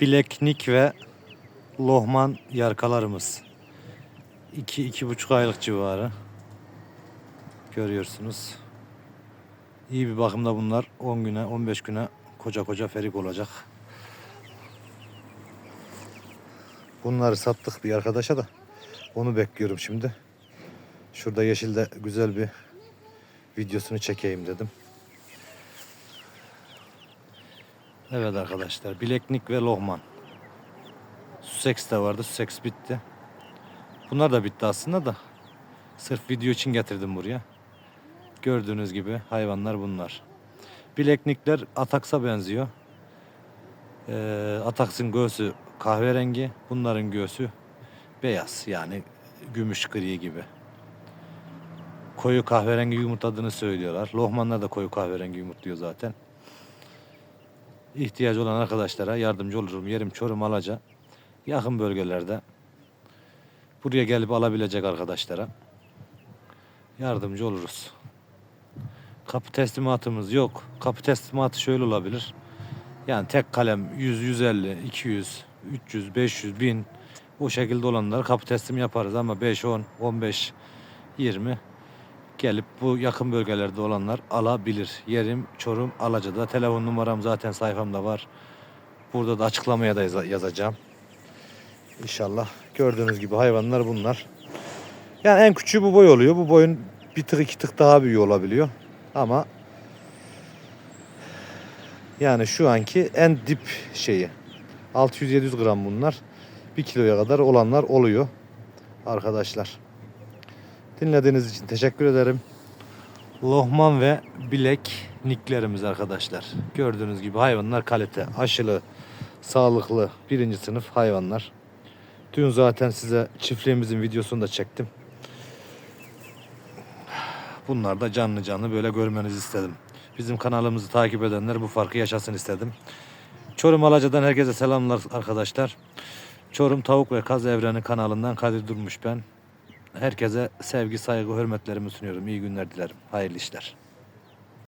bileknik ve lohman yarkalarımız. 2 iki, buçuk aylık civarı. Görüyorsunuz. İyi bir bakımda bunlar 10 güne 15 güne koca koca ferik olacak. Bunları sattık bir arkadaşa da onu bekliyorum şimdi. Şurada yeşilde güzel bir videosunu çekeyim dedim. Evet arkadaşlar bileknik ve lohman. Sussex de vardı. Sussex bitti. Bunlar da bitti aslında da. Sırf video için getirdim buraya. Gördüğünüz gibi hayvanlar bunlar. Bileknikler Ataks'a benziyor. Ee, Ataks'ın göğsü kahverengi. Bunların göğsü beyaz. Yani gümüş gri gibi. Koyu kahverengi yumurtladığını söylüyorlar. Lohmanlar da koyu kahverengi yumurtluyor zaten. İhtiyacı olan arkadaşlara yardımcı olurum. Yerim Çorum Alaca. Yakın bölgelerde. Buraya gelip alabilecek arkadaşlara yardımcı oluruz. Kapı teslimatımız yok. Kapı teslimatı şöyle olabilir. Yani tek kalem 100, 150, 200, 300, 500, 1000 o şekilde olanları kapı teslim yaparız ama 5, 10, 15, 20 gelip bu yakın bölgelerde olanlar alabilir. Yerim Çorum Alaca'da. Telefon numaram zaten sayfamda var. Burada da açıklamaya da yaza- yazacağım. İnşallah. Gördüğünüz gibi hayvanlar bunlar. Yani en küçüğü bu boy oluyor. Bu boyun bir tık iki tık daha büyüğü olabiliyor. Ama yani şu anki en dip şeyi. 600-700 gram bunlar. 1 kiloya kadar olanlar oluyor. Arkadaşlar. Dinlediğiniz için teşekkür ederim. Lohman ve bilek niklerimiz arkadaşlar. Gördüğünüz gibi hayvanlar kalite, aşılı, sağlıklı, birinci sınıf hayvanlar. Dün zaten size çiftliğimizin videosunu da çektim. Bunlar da canlı canlı böyle görmenizi istedim. Bizim kanalımızı takip edenler bu farkı yaşasın istedim. Çorum Alaca'dan herkese selamlar arkadaşlar. Çorum Tavuk ve Kaz Evreni kanalından Kadir Durmuş ben. Herkese sevgi, saygı, hürmetlerimi sunuyorum. İyi günler dilerim. Hayırlı işler.